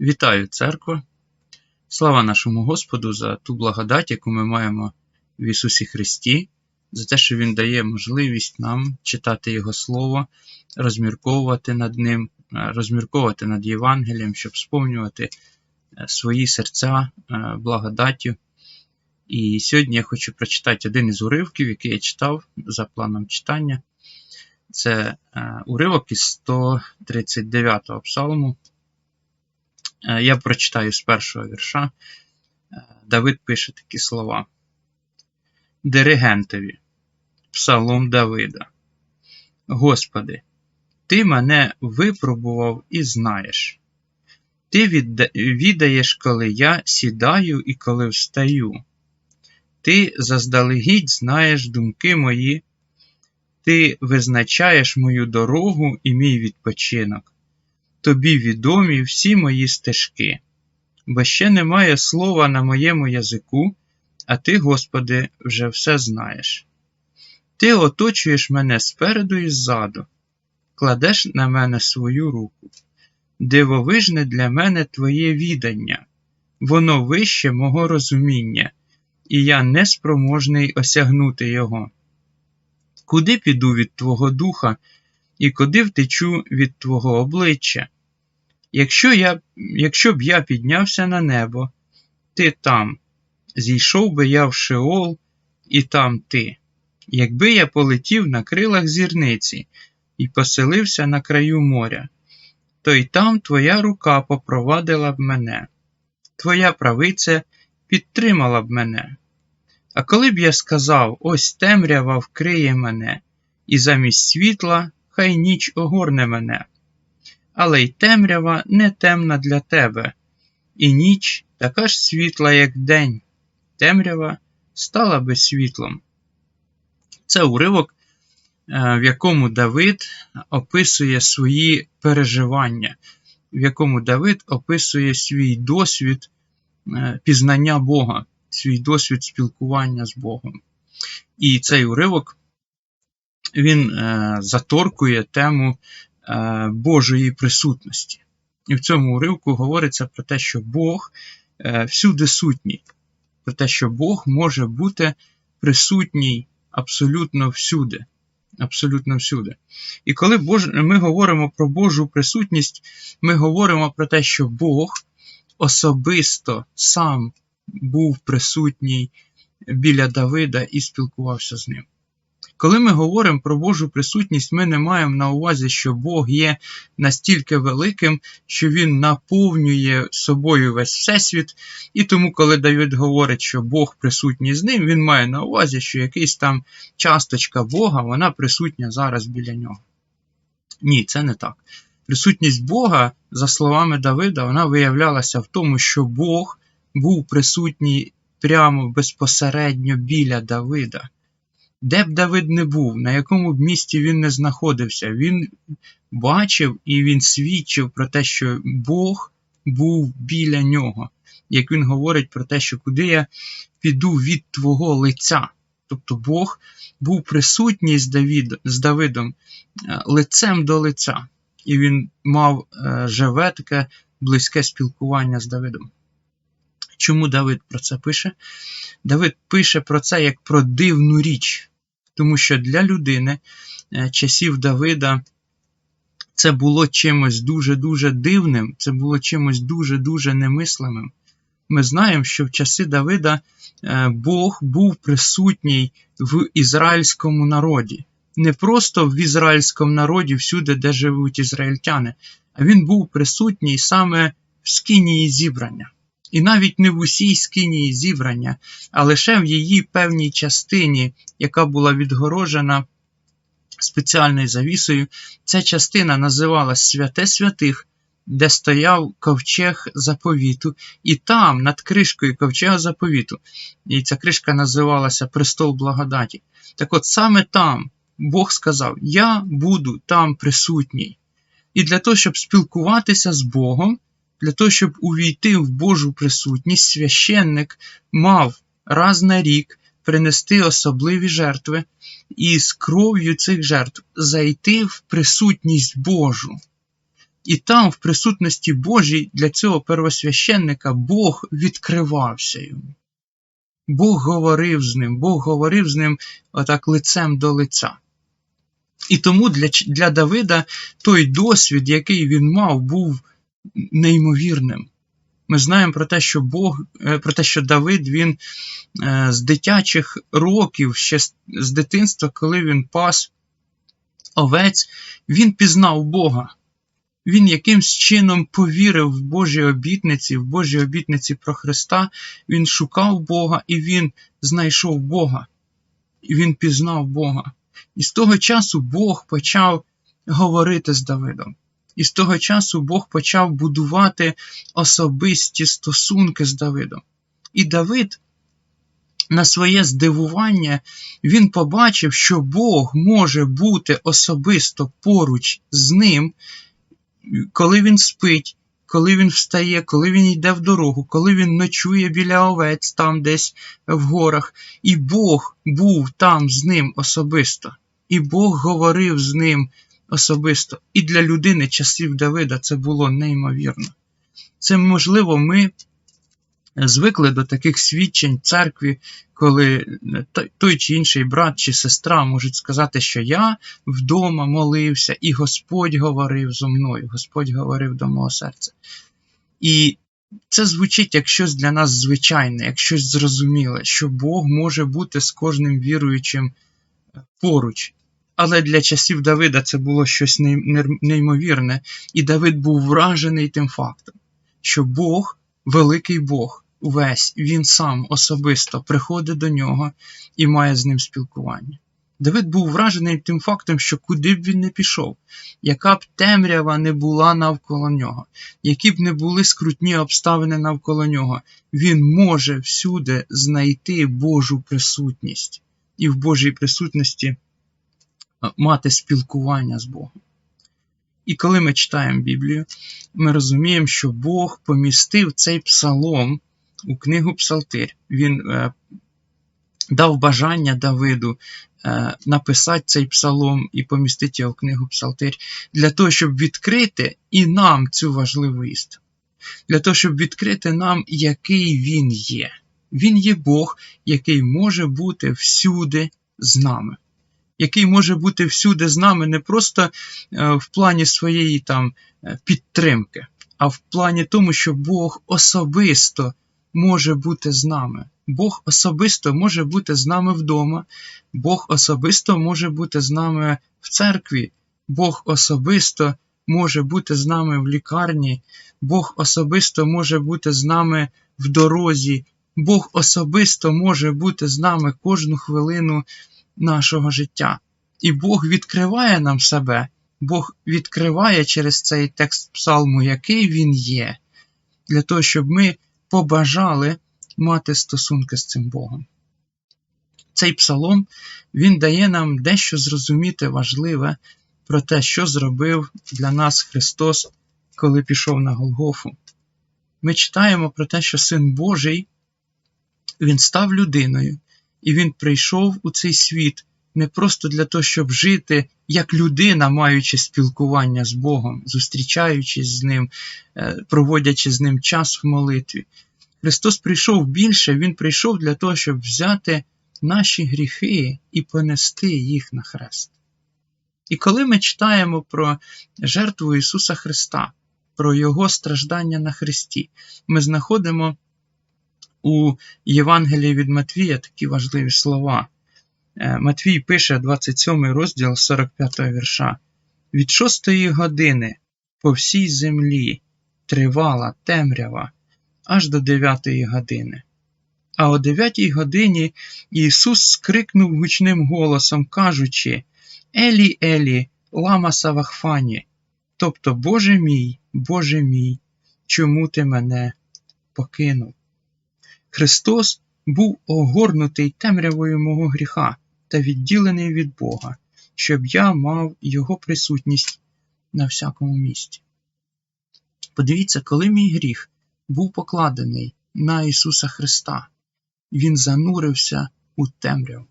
Вітаю, церква! Слава нашому Господу за ту благодать, яку ми маємо в Ісусі Христі, за те, що Він дає можливість нам читати Його Слово, розмірковувати над Ним, е, розмірковувати над Євангелієм, щоб сповнювати е, свої серця е, благодаттю. І сьогодні я хочу прочитати один із уривків, який я читав за планом читання. Це уривок із 139 го псалму. Е, я прочитаю з першого вірша. Е, Давид пише такі слова. Диригентові, Псалом Давида. Господи, Ти мене випробував і знаєш. Ти віддаєш, коли я сідаю і коли встаю. Ти заздалегідь знаєш думки мої, ти визначаєш мою дорогу і мій відпочинок тобі відомі всі мої стежки, бо ще немає слова на моєму язику, а ти, Господи, вже все знаєш. Ти оточуєш мене спереду і ззаду, кладеш на мене свою руку. Дивовижне для мене Твоє відання, воно вище мого розуміння, і я неспроможний осягнути його. Куди піду від Твого духа, і куди втечу від Твого обличчя. Якщо я, якщо б я піднявся на небо, ти там, зійшов би я в Шеол, і там ти. Якби я полетів на крилах зірниці і поселився на краю моря, то й там твоя рука попровадила б мене, твоя правиця підтримала б мене. А коли б я сказав, ось темрява вкриє мене, і замість світла хай ніч огорне мене. Але й темрява не темна для тебе, і ніч така ж світла, як день, темрява стала би світлом. Це уривок, е, в якому Давид описує свої переживання, в якому Давид описує свій досвід е, пізнання Бога, свій досвід спілкування з Богом. І цей уривок він е, заторкує тему Божої присутності. І в цьому уривку говориться про те, що Бог е, всюди сутній, про те, що Бог може бути присутній абсолютно всюди. Абсолютно всюди. І коли ми говоримо про Божу присутність, ми говоримо про те, що Бог особисто сам був присутній біля Давида і спілкувався з ним. Коли ми говоримо про Божу присутність, ми не маємо на увазі, що Бог є настільки великим, що Він наповнює собою весь всесвіт. І тому, коли Давид говорить, що Бог присутній з ним, він має на увазі, що якийсь там часточка Бога, вона присутня зараз біля нього. Ні, це не так. Присутність Бога, за словами Давида, вона виявлялася в тому, що Бог був присутній прямо безпосередньо біля Давида. Де б Давид не був, на якому б місці він не знаходився, він бачив і він свідчив про те, що Бог був біля нього. Як він говорить про те, що куди я піду від Твого лиця. Тобто Бог був присутній з, Давід, з Давидом е, лицем до лиця, і він мав е, живе таке близьке спілкування з Давидом. Чому Давид про це пише? Давид пише про це як про дивну річ, тому що для людини е, часів Давида це було чимось дуже-дуже дивним, це було чимось дуже-дуже немислимим. Ми знаємо, що в часи Давида е, Бог був присутній в ізраїльському народі. Не просто в ізраїльському народі, всюди, де живуть ізраїльтяни, а він був присутній саме в скинії зібрання. І навіть не в усій скинії зібрання, а лише в її певній частині, яка була відгорожена спеціальною завісою, ця частина називалась Святе Святих, де стояв ковчег заповіту, і там, над кришкою ковчега заповіту, і ця кришка називалася Престол благодаті. Так от саме там Бог сказав: Я буду там присутній. І для того, щоб спілкуватися з Богом, для того, щоб увійти в Божу присутність, священник мав раз на рік принести особливі жертви і з кров'ю цих жертв зайти в присутність Божу. І там, в присутності Божій, для цього первосвященника Бог відкривався йому. Бог говорив з ним, Бог говорив з ним отак лицем до лиця. І тому для для Давида той досвід, який він мав, був неймовірним. Ми знаємо про те, що Бог, е, про те, що Давид він е, з дитячих років, ще з дитинства, коли він пас овець, він пізнав Бога. Він якимсь чином повірив в Божі обітниці, в Божі обітниці про Христа. Він шукав Бога і він знайшов Бога. І він пізнав Бога. І з того часу Бог почав говорити з Давидом. І з того часу Бог почав будувати особисті стосунки з Давидом. І Давид, на своє здивування, він побачив, що Бог може бути особисто поруч з ним, коли він спить, коли він встає, коли він йде в дорогу, коли він ночує біля овець там десь в горах, і Бог був там з ним особисто, і Бог говорив з ним особисто. І для людини часів Давида це було неймовірно. Це, можливо, ми звикли до таких свідчень церкві, коли той чи інший брат чи сестра можуть сказати, що я вдома молився, і Господь говорив зо мною, Господь говорив до мого серця. І це звучить як щось для нас звичайне, як щось зрозуміле, що Бог може бути з кожним віруючим поруч. Але для часів Давида це було щось неймовірне, і Давид був вражений тим фактом, що Бог, великий Бог, увесь, він сам особисто приходить до нього і має з ним спілкування. Давид був вражений тим фактом, що куди б він не пішов, яка б темрява не була навколо нього, які б не були скрутні обставини навколо нього, він може всюди знайти Божу присутність і в Божій присутності мати спілкування з Богом. І коли ми читаємо Біблію, ми розуміємо, що Бог помістив цей псалом у книгу Псалтир. Він е, дав бажання Давиду е, написати цей псалом і помістити його в книгу Псалтир, для того, щоб відкрити і нам цю важливу істину. Для того, щоб відкрити нам, який він є. Він є Бог, який може бути всюди з нами який може бути всюди з нами не просто е, в плані своєї там е, підтримки, а в плані тому, що Бог особисто може бути з нами. Бог особисто може бути з нами вдома, Бог особисто може бути з нами в церкві, Бог особисто може бути з нами в лікарні, Бог особисто може бути з нами в дорозі, Бог особисто може бути з нами кожну хвилину нашого життя. І Бог відкриває нам себе, Бог відкриває через цей текст псалму, який він є, для того, щоб ми побажали мати стосунки з цим Богом. Цей псалом він дає нам дещо зрозуміти важливе про те, що зробив для нас Христос, коли пішов на Голгофу. Ми читаємо про те, що Син Божий Він став людиною, і Він прийшов у цей світ не просто для того, щоб жити як людина, маючи спілкування з Богом, зустрічаючись з Ним, е, проводячи з Ним час в молитві. Христос прийшов більше, Він прийшов для того, щоб взяти наші гріхи і понести їх на хрест. І коли ми читаємо про жертву Ісуса Христа, про Його страждання на Христі, ми знаходимо у Євангелії від Матвія такі важливі слова. Е, Матвій пише 27 розділ 45 вірша. Від шостої години по всій землі тривала темрява аж до дев'ятої години. А о дев'ятій годині Ісус скрикнув гучним голосом, кажучи: Елі, Елі, лама Савахфані, тобто, Боже мій, Боже мій, чому ти мене покинув? Христос був огорнутий темрявою мого гріха та відділений від Бога, щоб я мав Його присутність на всякому місці. Подивіться, коли мій гріх був покладений на Ісуса Христа, Він занурився у темряву.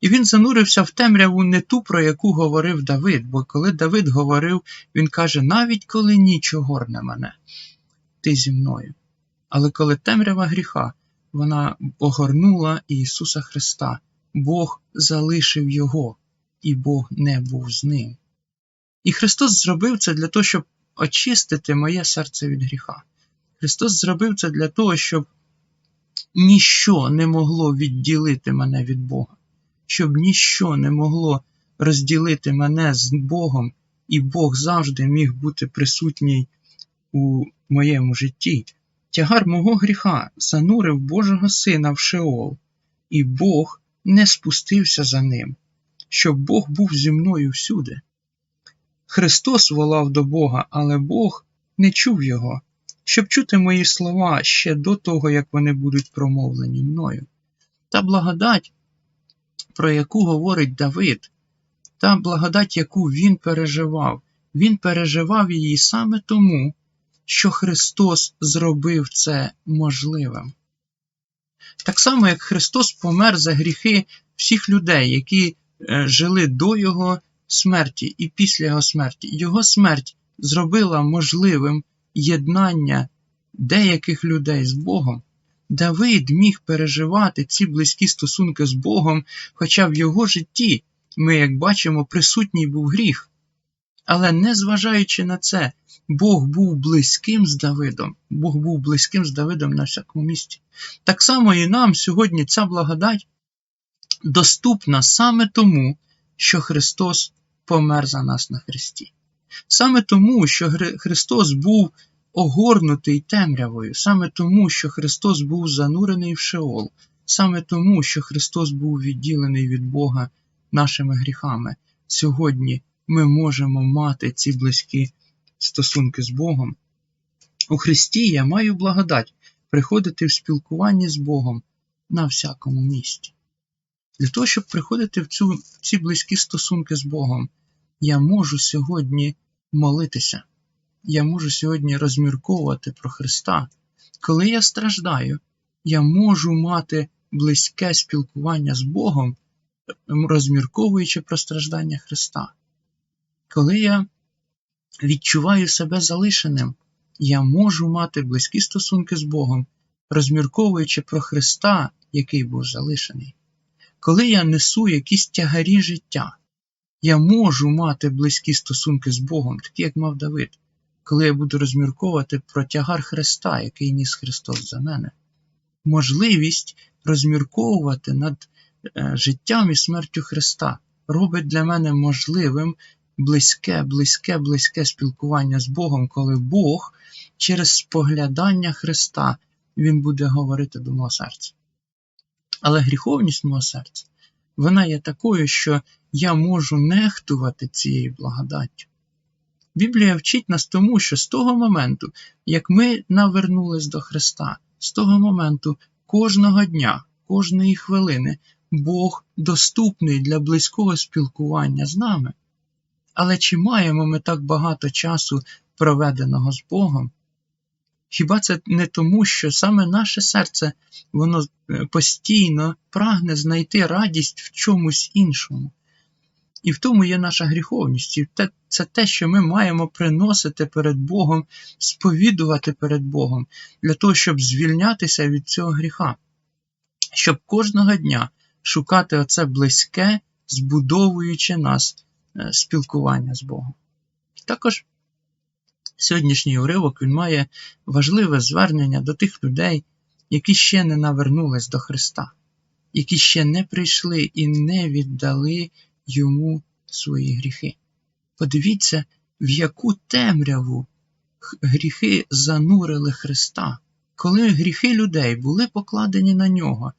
І він занурився в темряву не ту, про яку говорив Давид, бо коли Давид говорив, він каже: навіть коли ніч огорне мене, ти зі мною. Але коли темрява гріха, вона огорнула Ісуса Христа, Бог залишив Його, і Бог не був з ним. І Христос зробив це для того, щоб очистити моє серце від гріха. Христос зробив це для того, щоб ніщо не могло відділити мене від Бога, щоб ніщо не могло розділити мене з Богом, і Бог завжди міг бути присутній у моєму житті. Тягар мого гріха занурив Божого Сина в Шеол, і Бог не спустився за ним, щоб Бог був зі мною всюди. Христос волав до Бога, але Бог не чув його, щоб чути мої слова ще до того, як вони будуть промовлені мною. Та благодать, про яку говорить Давид, та благодать, яку він переживав, він переживав її саме тому, що Христос зробив це можливим. Так само, як Христос помер за гріхи всіх людей, які е, жили до Його смерті і після Його смерті. Його смерть зробила можливим єднання деяких людей з Богом. Давид міг переживати ці близькі стосунки з Богом, хоча в його житті, ми, як бачимо, присутній був гріх. Але незважаючи на це, Бог був близьким з Давидом, Бог був близьким з Давидом на всякому місці. Так само і нам сьогодні ця благодать доступна саме тому, що Христос помер за нас на Христі. Саме тому, що Христос був огорнутий темрявою, саме тому, що Христос був занурений в Шеол, саме тому, що Христос був відділений від Бога нашими гріхами. Сьогодні ми можемо мати ці близькі стосунки з Богом. У Христі я маю благодать приходити в спілкуванні з Богом на всякому місці. Для того, щоб приходити в, цю, ці близькі стосунки з Богом, я можу сьогодні молитися, я можу сьогодні розмірковувати про Христа. Коли я страждаю, я можу мати близьке спілкування з Богом, розмірковуючи про страждання Христа. Коли я відчуваю себе залишеним, я можу мати близькі стосунки з Богом, розмірковуючи про Христа, який був залишений. Коли я несу якісь тягарі життя, я можу мати близькі стосунки з Богом, такі як мав Давид, коли я буду розмірковувати про тягар Христа, який ніс Христос за мене. Можливість розмірковувати над е, життям і смертю Христа робить для мене можливим близьке, близьке, близьке спілкування з Богом, коли Бог через споглядання Христа Він буде говорити до мого серця. Але гріховність мого серця, вона є такою, що я можу нехтувати цією благодаттю. Біблія вчить нас тому, що з того моменту, як ми навернулись до Христа, з того моменту кожного дня, кожної хвилини Бог доступний для близького спілкування з нами. Але чи маємо ми так багато часу, проведеного з Богом? Хіба це не тому, що саме наше серце воно е, постійно прагне знайти радість в чомусь іншому? І в тому є наша гріховність. І це те, що ми маємо приносити перед Богом, сповідувати перед Богом, для того, щоб звільнятися від цього гріха, щоб кожного дня шукати оце близьке, збудовуючи нас спілкування з Богом. Також сьогоднішній уривок він має важливе звернення до тих людей, які ще не навернулись до Христа, які ще не прийшли і не віддали йому свої гріхи. Подивіться, в яку темряву гріхи занурили Христа. Коли гріхи людей були покладені на нього,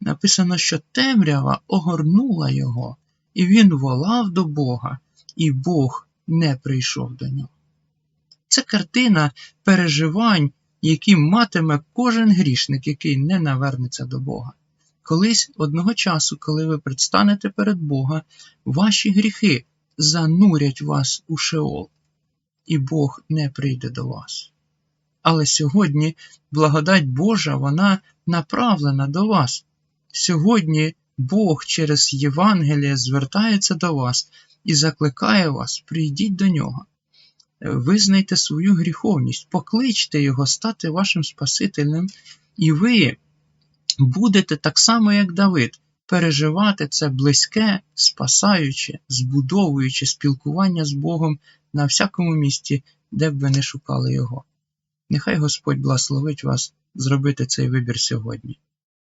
написано, що темрява огорнула його, і він волав до Бога, і Бог не прийшов до нього. Це картина переживань, які матиме кожен грішник, який не навернеться до Бога. Колись одного часу, коли ви предстанете перед Бога, ваші гріхи занурять вас у Шеол, і Бог не прийде до вас. Але сьогодні благодать Божа, вона направлена до вас. Сьогодні Бог через Євангеліє звертається до вас і закликає вас, прийдіть до нього. Визнайте свою гріховність, покличте Його стати вашим Спасителем, і ви будете так само, як Давид, переживати це близьке, спасаюче, збудовуюче спілкування з Богом на всякому місці, де б ви не шукали Його. Нехай Господь благословить вас зробити цей вибір сьогодні.